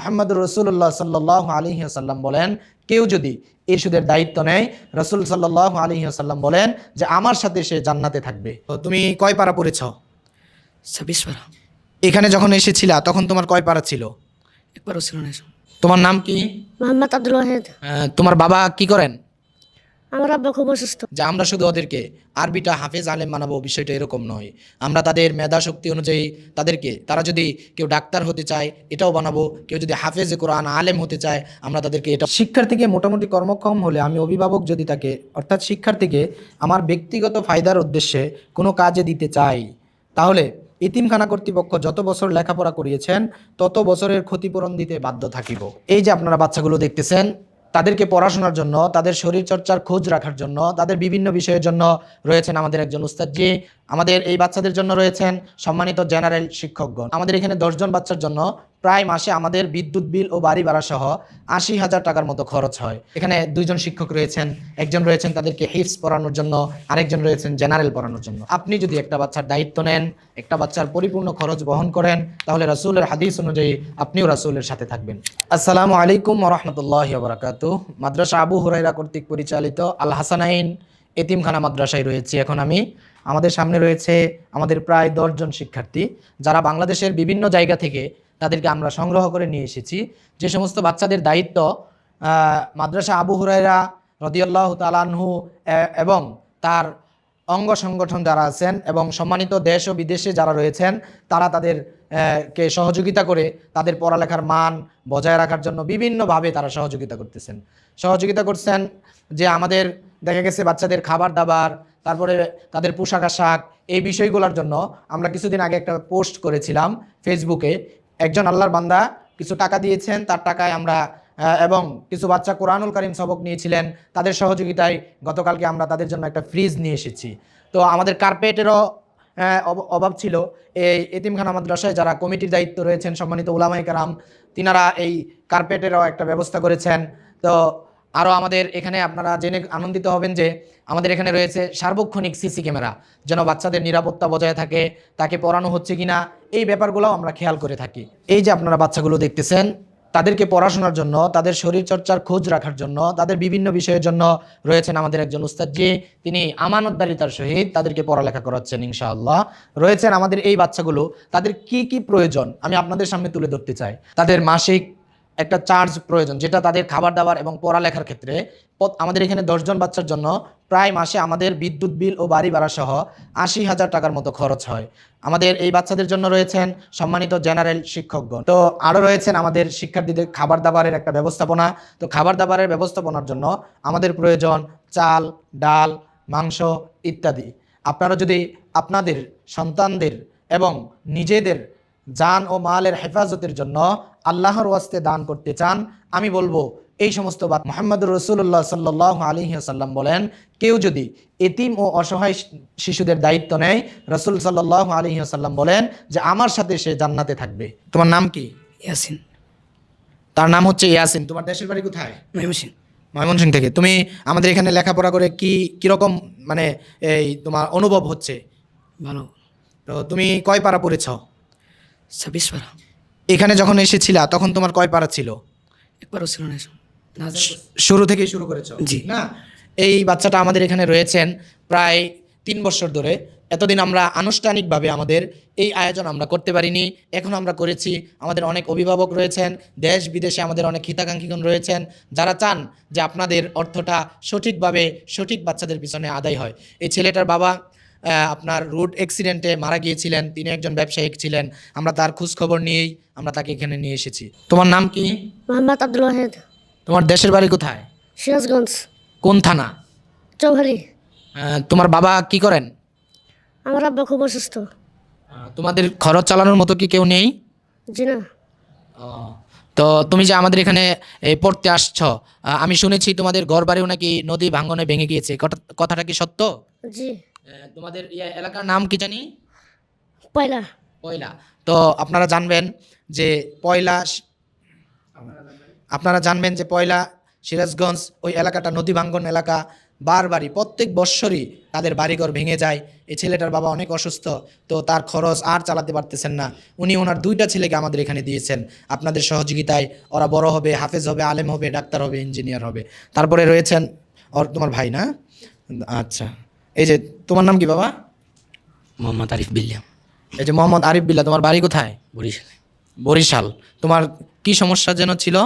মোহাম্মদ রসুল্লাহ সাল্লাহ আলহিহাসাল্লাম সাল্লাম বলেন কেউ যদি এই সুদের দায়িত্ব নেয় রসুল সাল্লাহ আলহিহাসাল্লাম সাল্লাম বলেন যে আমার সাথে সে জান্নাতে থাকবে। তো তুমি কয় পারা পড়েছ? ছাব্বিশ পারা। এখানে যখন এসেছিলা তখন তোমার কয় পারা ছিল? একবারও ছিল না তোমার নাম কি? মোহাম্মদ আব্দুল ওয়াহেদ। তোমার বাবা কি করেন? আমার আব্বা খুব অসুস্থ। যে আমরা শুধু ওদেরকে আরবিটা হাফেজ আলেম বানাবো বিষয়টা এরকম নয়। আমরা তাদের মেধা শক্তি অনুযায়ী তাদেরকে, তারা যদি কেউ ডাক্তার হতে চায়, এটাও বানাবো। কেউ যদি হাফেজে কোরআন আলেম হতে চায়, আমরা তাদেরকে এটা শিক্ষার্থীকে মোটামুটি কর্মক্ষম হলে আমি অভিভাবক যদি তাকে, অর্থাৎ শিক্ষার্থীকে আমার ব্যক্তিগত ফায়দার উদ্দেশ্যে কোনো কাজে দিতে চাই, তাহলে ইতিমখানা কর্তৃপক্ষ যত বছর লেখাপড়া করিয়েছেন, তত বছরের ক্ষতিপূরণ দিতে বাধ্য থাকিব। এই যে আপনারা বাচ্চাগুলো দেখতেছেন তাদেরকে পড়াশোনার জন্য, তাদের শরীর চর্চার খোঁজ রাখার জন্য, তাদের বিভিন্ন বিষয়ের জন্য রয়েছেন আমাদের একজন উস্তাদজি, আমাদের এই বাচ্চাদের জন্য রয়েছেন সম্মানিত জেনারেল শিক্ষকগণ। আমাদের এখানে দশজন বাচ্চার জন্য প্রায় মাসে আমাদের বিদ্যুৎ বিল ও বাড়ি ভাড়া সহ আশি হাজার টাকার মতো খরচ হয়। এখানে দুইজন শিক্ষক রয়েছেন, একজন রয়েছেন তাদেরকে হিপস পড়ানোর জন্য, আরেকজন রয়েছেন জেনারেল পড়ানোর জন্য। আপনি যদি একটা বাচ্চার দায়িত্ব নেন, একটা বাচ্চার পরিপূর্ণ খরচ বহন করেন, তাহলে রাসূলের হাদিস অনুযায়ী আপনিও রাসূলের সাথে থাকবেন। আসসালামু আলাইকুম রহমতুল্লাহ বারাকাতু মাদ্রাসা আবু হুরাইরা কর্তৃক পরিচালিত আল হাসানাইন এতিমখানা মাদ্রাসায় রয়েছি এখন আমি। আমাদের সামনে রয়েছে আমাদের প্রায় দশজন শিক্ষার্থী, যারা বাংলাদেশের বিভিন্ন জায়গা থেকে তাদেরকে আমরা সংগ্রহ করে নিয়ে এসেছি। যে সমস্ত বাচ্চাদের দায়িত্ব মাদ্রাসা আবু হুরাইরা রদিয়াল্লাহ তালানহু এবং তার অঙ্গ সংগঠন যারা আছেন এবং সম্মানিত দেশ ও বিদেশে যারা রয়েছেন, তারা তাদের কে সহযোগিতা করে তাদের পড়ালেখার মান বজায় রাখার জন্য বিভিন্নভাবে তারা সহযোগিতা করতেছেন। সহযোগিতা করছেন যে আমাদের দেখা গেছে বাচ্চাদের খাবার দাবার, তারপরে তাদের পোশাক আশাক, এই বিষয়গুলোর জন্য আমরা কিছুদিন আগে একটা পোস্ট করেছিলাম ফেসবুকে। একজন আল্লাহর বান্দা কিছু টাকা দিয়েছেন, তার টাকায় আমরা এবং কিছু বাচ্চা কোরআনুল করিম সবক নিয়েছিলেন, তাদের সহযোগিতায় গতকালকে আমরা তাদের জন্য একটা ফ্রিজ নিয়ে এসেছি। তো আমাদের কার্পেটেরও অভাব ছিল। এই এতিমখানা মাদ্রাসায় যারা কমিটির দায়িত্ব রয়েছেন সম্মানিত ওলামাইকার কারাম, তিনারা এই কার্পেটেরও একটা ব্যবস্থা করেছেন। তো আরও আমাদের এখানে আপনারা জেনে আনন্দিত হবেন যে আমাদের এখানে রয়েছে সার্বক্ষণিক সিসি ক্যামেরা, যেন বাচ্চাদের নিরাপত্তা বজায় থাকে, তাকে পড়ানো হচ্ছে কিনা, এই ব্যাপারগুলোও আমরা খেয়াল করে থাকি। এই যে আপনারা বাচ্চাগুলো দেখতেছেন, তাদেরকে পড়াশোনার জন্য, তাদের শরীর চর্চার খোঁজ রাখার জন্য, তাদের বিভিন্ন বিষয়ের জন্য রয়েছেন আমাদের একজন উস্তাদজি, তিনি আমানতদারিতার সহিত তাদেরকে পড়ালেখা করাচ্ছেন ইনশাআল্লাহ। রয়েছেন আমাদের এই বাচ্চাগুলো, তাদের কি কি প্রয়োজন, আমি আপনাদের সামনে তুলে ধরতে চাই। তাদের মাসিক একটা চার্জ প্রয়োজন, যেটা তাদের খাবার দাবার এবং পড়ালেখার ক্ষেত্রে আমাদের এখানে দশজন বাচ্চার জন্য প্রায় মাসে আমাদের বিদ্যুৎ বিল ও বাড়ি ভাড়া সহ আশি হাজার টাকার মতো খরচ হয়। আমাদের এই বাচ্চাদের জন্য রয়েছেন সম্মানিত জেনারেল শিক্ষকগণ। তো আরও রয়েছেন আমাদের শিক্ষার্থীদের খাবার দাবারের একটা ব্যবস্থাপনা। তো খাবার দাবারের ব্যবস্থাপনার জন্য আমাদের প্রয়োজন চাল, ডাল, মাংস ইত্যাদি। আপনারা যদি আপনাদের সন্তানদের এবং নিজেদের জান ও মালের হেফাজতের জন্য আল্লাহর ওয়াস্তে দান করতে চান আমি বলব এই সমস্ত বাদ মোহাম্মদ রসুল্লাহ সাল্লাহ আলী সাল্লাম বলেন কেউ যদি এতিম ও অসহায় শিশুদের দায়িত্ব নেয় রসুল সাল্লাহ আলী সাল্লাম বলেন যে আমার সাথে সে জান্নাতে থাকবে। তোমার নাম কি? ইয়াসিন। তার নাম হচ্ছে ইয়াসিন। তোমার দেশের বাড়ি কোথায়? ময়মনসিং ময়মনসিং থেকে। তুমি আমাদের এখানে লেখাপড়া করে কি কীরকম মানে এই তোমার অনুভব হচ্ছে? ভালো। তো তুমি কয় পারা পড়েছ? ছাব্বিশ পারা। এখানে যখন এসেছিলা তখন তোমার কয় পারা ছিল? একবারও ছিল না না শুরু থেকেই শুরু করেছ? জি। না? এই বাচ্চাটা আমাদের এখানে রয়েছেন প্রায় তিন বছর ধরে। এতদিন আমরা আনুষ্ঠানিকভাবে আমাদের এই আয়োজন আমরা করতে পারিনি। এখন আমরা করেছি আমাদের অনেক অভিভাবক রয়েছেন দেশ বিদেশে আমাদের অনেক হিতাকাঙ্ক্ষীগণ রয়েছেন। যারা চান যে আপনাদের অর্থটা সঠিকভাবে সঠিক বাচ্চাদের পিছনে আদায় হয়। এই ছেলেটার বাবা আপনার রোড অ্যাক্সিডেন্টে মারা গিয়েছিলেন তিনি একজন ব্যবসায়িক ছিলেন আমরা তার খোঁজ খবর নিয়েই আমরা তাকে এখানে নিয়ে এসেছি। তোমার নাম কি? মোহাম্মদ আব্দুল ওয়াহেদ। তোমার দেশের বাড়ি কোথায়? সিরাজগঞ্জ। কোন থানা? চৌহারি। তোমার বাবা কি করেন? আমার আব্বা খুব অসুস্থ। তোমাদের খরচ চালানোর মতো কি কেউ নেই? জি না। তো তুমি যে আমাদের এখানে পড়তে আসছ আমি শুনেছি তোমাদের ঘর বাড়িও নাকি নদী ভাঙ্গনে ভেঙে গিয়েছে। কথাটা কি সত্য? জি। তোমাদের ইয়ে এলাকার নাম কি জানি? পয়লা। পয়লা। তো আপনারা জানবেন যে পয়লা আপনারা জানবেন যে পয়লা সিরাজগঞ্জ ওই এলাকাটা নদী ভাঙ্গন এলাকা। বারবারই প্রত্যেক বৎসরই তাদের বাড়িঘর ভেঙে যায়। এই ছেলেটার বাবা অনেক অসুস্থ তো তার খরচ আর চালাতে পারতেছেন না। উনি ওনার দুইটা ছেলেকে আমাদের এখানে দিয়েছেন। আপনাদের সহযোগিতায় ওরা বড় হবে হাফেজ হবে আলেম হবে ডাক্তার হবে ইঞ্জিনিয়ার হবে। তারপরে রয়েছেন ওর তোমার ভাই না? আচ্ছা। এই যে তোমার নাম কি বাবা? মোহাম্মদ আরিফ বিল্লিয়াম এই যে মোহাম্মদ আরিফ বিল্লা তোমার বাড়ি কোথায়? বরিশালে। বরিশাল। তোমার কি সমস্যা যেন ছিল?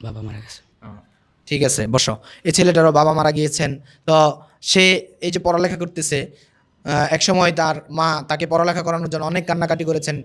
বাবা মারা গেছে। ঠিক আছে বসো। এই ছেলেটারও বাবা মারা গিয়েছেন। তো সে এই যে পড়ালেখা করতেছে এক সময় তার মা তাকে পড়ালেখা করানোর জন্য অনেক কান্নাকাটি করেছেন।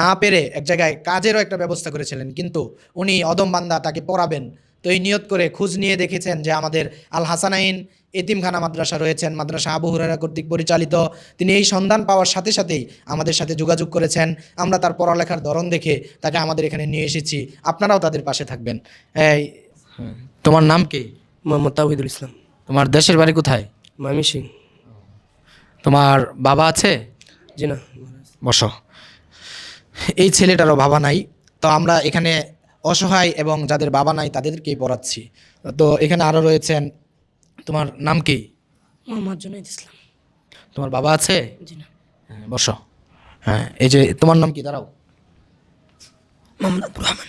না পেরে এক জায়গায় কাজেরও একটা ব্যবস্থা করেছিলেন কিন্তু উনি অদম বান্দা তাকে পড়াবেন। তো এই নিয়ত করে খোঁজ নিয়ে দেখেছেন যে আমাদের আল হাসানাইন এতিমখানা মাদ্রাসা রয়েছেন মাদ্রাসা আবু হুরারা কর্তৃক পরিচালিত। তিনি এই সন্ধান পাওয়ার সাথে সাথেই আমাদের সাথে যোগাযোগ করেছেন। আমরা তার পড়ালেখার ধরন দেখে তাকে আমাদের এখানে নিয়ে এসেছি। আপনারাও তাদের পাশে থাকবেন। এই তোমার নাম কি? মোহাম্মদ তাহিদুল ইসলাম। তোমার দেশের বাড়ি কোথায়? মামি সিং তোমার বাবা আছে? জি না। বসো। এই ছেলেটারও বাবা নাই। তো আমরা এখানে অসহায় এবং যাদের বাবা নাই তাদেরকেই পড়াচ্ছি। তো এখানে আরও রয়েছেন তোমার নাম কি? মোহাম্মদ জুনাইদ ইসলাম। তোমার বাবা আছে? হ্যাঁ, বসো। হ্যাঁ এই যে তোমার নাম কি? দাঁড়াও। মোহাম্মদ রহমান।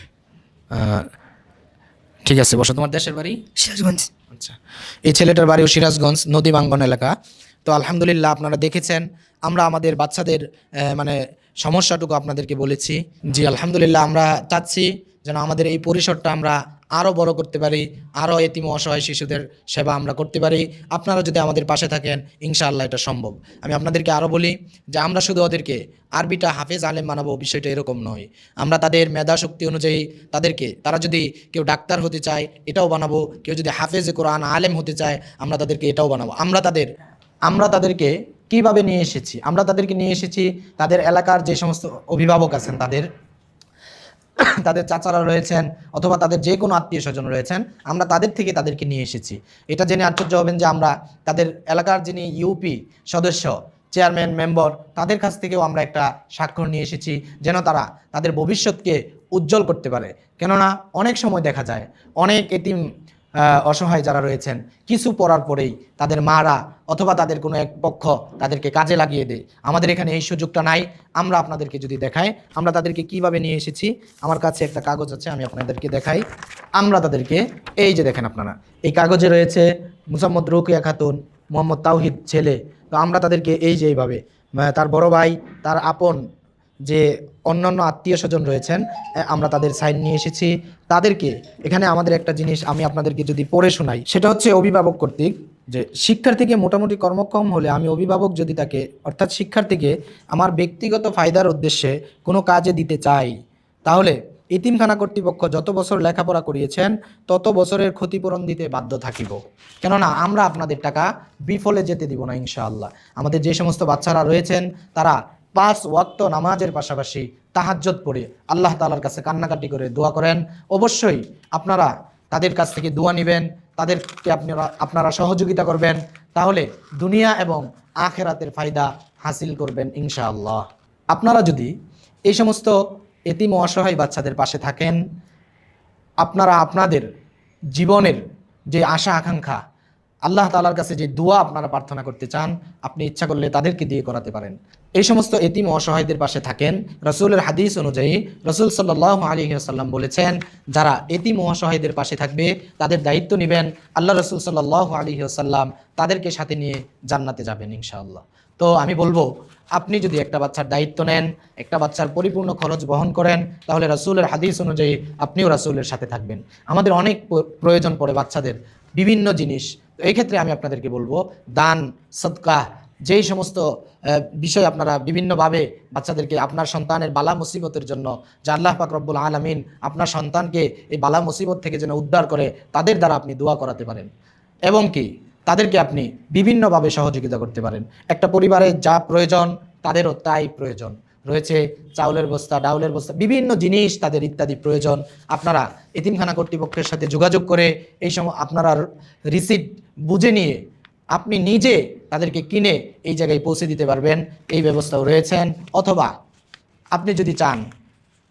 ঠিক আছে বসো। তোমার দেশের বাড়ি? সিরাজগঞ্জ। আচ্ছা। এই ছেলেটার বাড়িও সিরাজগঞ্জ নদী বাঙ্গন এলাকা। তো আলহামদুলিল্লাহ আপনারা দেখেছেন আমরা আমাদের বাচ্চাদের মানে সমস্যাটুকু আপনাদেরকে বলেছি। জি আলহামদুলিল্লাহ আমরা চাচ্ছি যেন আমাদের এই পরিসরটা আমরা আরও বড় করতে পারি আরও এতিম অসহায় শিশুদের সেবা আমরা করতে পারি। আপনারা যদি আমাদের পাশে থাকেন, ইনশাআল্লাহ এটা সম্ভব। আমি আপনাদেরকে আরও বলি যে আমরা শুধু ওদেরকে আরবিটা হাফেজ আলেম বানাবো, বিষয়টা এরকম নয়। আমরা তাদের মেধা শক্তি অনুযায়ী তাদেরকে, তারা যদি কেউ ডাক্তার হতে চায়, এটাও বানাবো। কেউ যদি হাফেজে কোরআন আলেম হতে চায়, আমরা তাদেরকে এটাও বানাবো। আমরা তাদের, আমরা তাদেরকে কীভাবে নিয়ে এসেছি? আমরা তাদেরকে নিয়ে এসেছি তাদের এলাকার যে সমস্ত অভিভাবক আছেন, তাদের তাদের চাচারা রয়েছেন অথবা তাদের যে কোনো আত্মীয় স্বজন রয়েছেন আমরা তাদের থেকে তাদেরকে নিয়ে এসেছি। এটা জেনে আশ্চর্য হবেন যে আমরা তাদের এলাকার যিনি ইউপি সদস্য চেয়ারম্যান মেম্বর তাদের কাছ থেকেও আমরা একটা স্বাক্ষর নিয়ে এসেছি যেন তারা তাদের ভবিষ্যৎকে উজ্জ্বল করতে পারে। কেননা অনেক সময় দেখা যায় অনেক আহ, অসহায় যারা রয়েছেন, কিছু পড়ার পরেই তাদের মারা অথবা তাদের কোনো এক পক্ষ তাদেরকে কাজে লাগিয়ে দেয়। আমাদের এখানে এই সুযোগটা নাই, আমরা আপনাদেরকে যদি দেখাই, আমরা তাদেরকে কীভাবে নিয়ে এসেছি, আমার কাছে একটা কাগজ আছে, আমি আপনাদেরকে দেখাই। আমরা তাদেরকে, এই যে দেখেন আপনারা, এই কাগজে রয়েছে মুসাম্মদ রুকিয়া খাতুন, মোহাম্মদ তাওহিদ ছেলে। তো আমরা তাদেরকে এই যে এইভাবে তার বড় ভাই, তার আপন যে অন্যান্য আত্মীয় স্বজন রয়েছেন আমরা তাদের সাইন নিয়ে এসেছি। তাদেরকে, এখানে আমাদের একটা জিনিস আমি আপনাদেরকে যদি পড়ে শোনাই, সেটা হচ্ছে অভিভাবক কর্তৃক যে শিক্ষার্থীকে মোটামুটি কর্মক্ষম হলে আমি অভিভাবক যদি তাকে, অর্থাৎ শিক্ষার্থীকে আমার ব্যক্তিগত ফায়দার উদ্দেশ্যে কোনো কাজে দিতে চাই, তাহলে ইতিমখানা কর্তৃপক্ষ যত বছর লেখাপড়া করিয়েছেন, তত বছরের ক্ষতিপূরণ দিতে বাধ্য থাকিব। কেননা, আমরা আপনাদের টাকা বিফলে যেতে দিব না ইনশাআল্লাহ। আমাদের যে সমস্ত বাচ্চারা রয়েছেন, তারা পাঁচ ওয়াক্ত নামাজের পাশাপাশি তাহাজ্জত পড়ে আল্লাহ তালার কাছে কান্নাকাটি করে দোয়া করেন। অবশ্যই আপনারা তাদের কাছ থেকে দোয়া নেবেন, তাদেরকে আপনারা আপনারা সহযোগিতা করবেন, তাহলে দুনিয়া এবং আখেরাতের ফায়দা হাসিল করবেন ইনশাআল্লাহ। আপনারা যদি এই সমস্ত এতিম অসহায় বাচ্চাদের পাশে থাকেন, আপনারা আপনাদের জীবনের যে আশা আকাঙ্ক্ষা আল্লাহ তালার কাছে যে দোয়া আপনারা প্রার্থনা করতে চান, আপনি ইচ্ছা করলে তাদেরকে দিয়ে করাতে পারেন। এই সমস্ত এতিম অসহায়দের পাশে থাকেন। রসুলের হাদিস অনুযায়ী রসুল সাল্লাহ আলী আসাল্লাম বলেছেন, যারা এতিম অসহায়দের পাশে থাকবে, তাদের দায়িত্ব নেবেন আল্লাহ রসুল সাল্লাহ আলী আসাল্লাম তাদেরকে সাথে নিয়ে জান্নাতে যাবেন ইনশাআল্লাহ। তো আমি বলব, আপনি যদি একটা বাচ্চার দায়িত্ব নেন, একটা বাচ্চার পরিপূর্ণ খরচ বহন করেন, তাহলে রাসূলের হাদিস অনুযায়ী আপনিও রাসূলের সাথে থাকবেন। আমাদের অনেক প্রয়োজন পড়ে বাচ্চাদের। বিভিন্ন জিনিস তো এই ক্ষেত্রে আমি আপনাদেরকে বলব, দান সদকা যেই সমস্ত বিষয় আপনারা বিভিন্নভাবে বাচ্চাদেরকে, আপনার সন্তানের বালা মুসিবতের জন্য, যে আল্লাহ পাক রব্বুল আলমিন আপনার সন্তানকে এই বালা মুসিবত থেকে যেন উদ্ধার করে, তাদের দ্বারা আপনি দোয়া করাতে পারেন। এবং কি, তাদেরকে আপনি বিভিন্নভাবে সহযোগিতা করতে পারেন। একটা পরিবারের যা প্রয়োজন, তাদেরও তাই প্রয়োজন। রয়েছে চাউলের বস্তা, ডাউলের বস্তা, বিভিন্ন জিনিস তাদের ইত্যাদি প্রয়োজন। আপনারা এতিমখানা কর্তৃপক্ষের সাথে যোগাযোগ করে, এই সময় আপনারা রিসিপ্ট বুঝে নিয়ে আপনি নিজে তাদেরকে কিনে এই জায়গায় পৌঁছে দিতে পারবেন, এই ব্যবস্থাও রয়েছেন। অথবা আপনি যদি চান,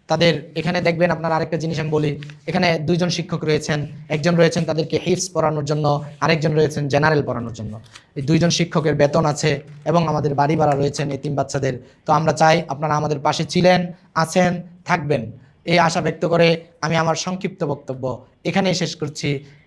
তাদের এখানে দেখবেন আপনার আরেকটা জিনিস আমি বলি, এখানে দুইজন শিক্ষক রয়েছেন, একজন রয়েছেন তাদেরকে হিফস পড়ানোর জন্য, আরেকজন রয়েছেন জেনারেল পড়ানোর জন্য। এই দুইজন শিক্ষকের বেতন আছে এবং আমাদের বাড়ি ভাড়া রয়েছেন এই তিন বাচ্চাদের। তো আমরা চাই আপনারা আমাদের পাশে ছিলেন, আছেন, থাকবেন। এই আশা ব্যক্ত করে আমি আমার সংক্ষিপ্ত বক্তব্য এখানেই শেষ করছি।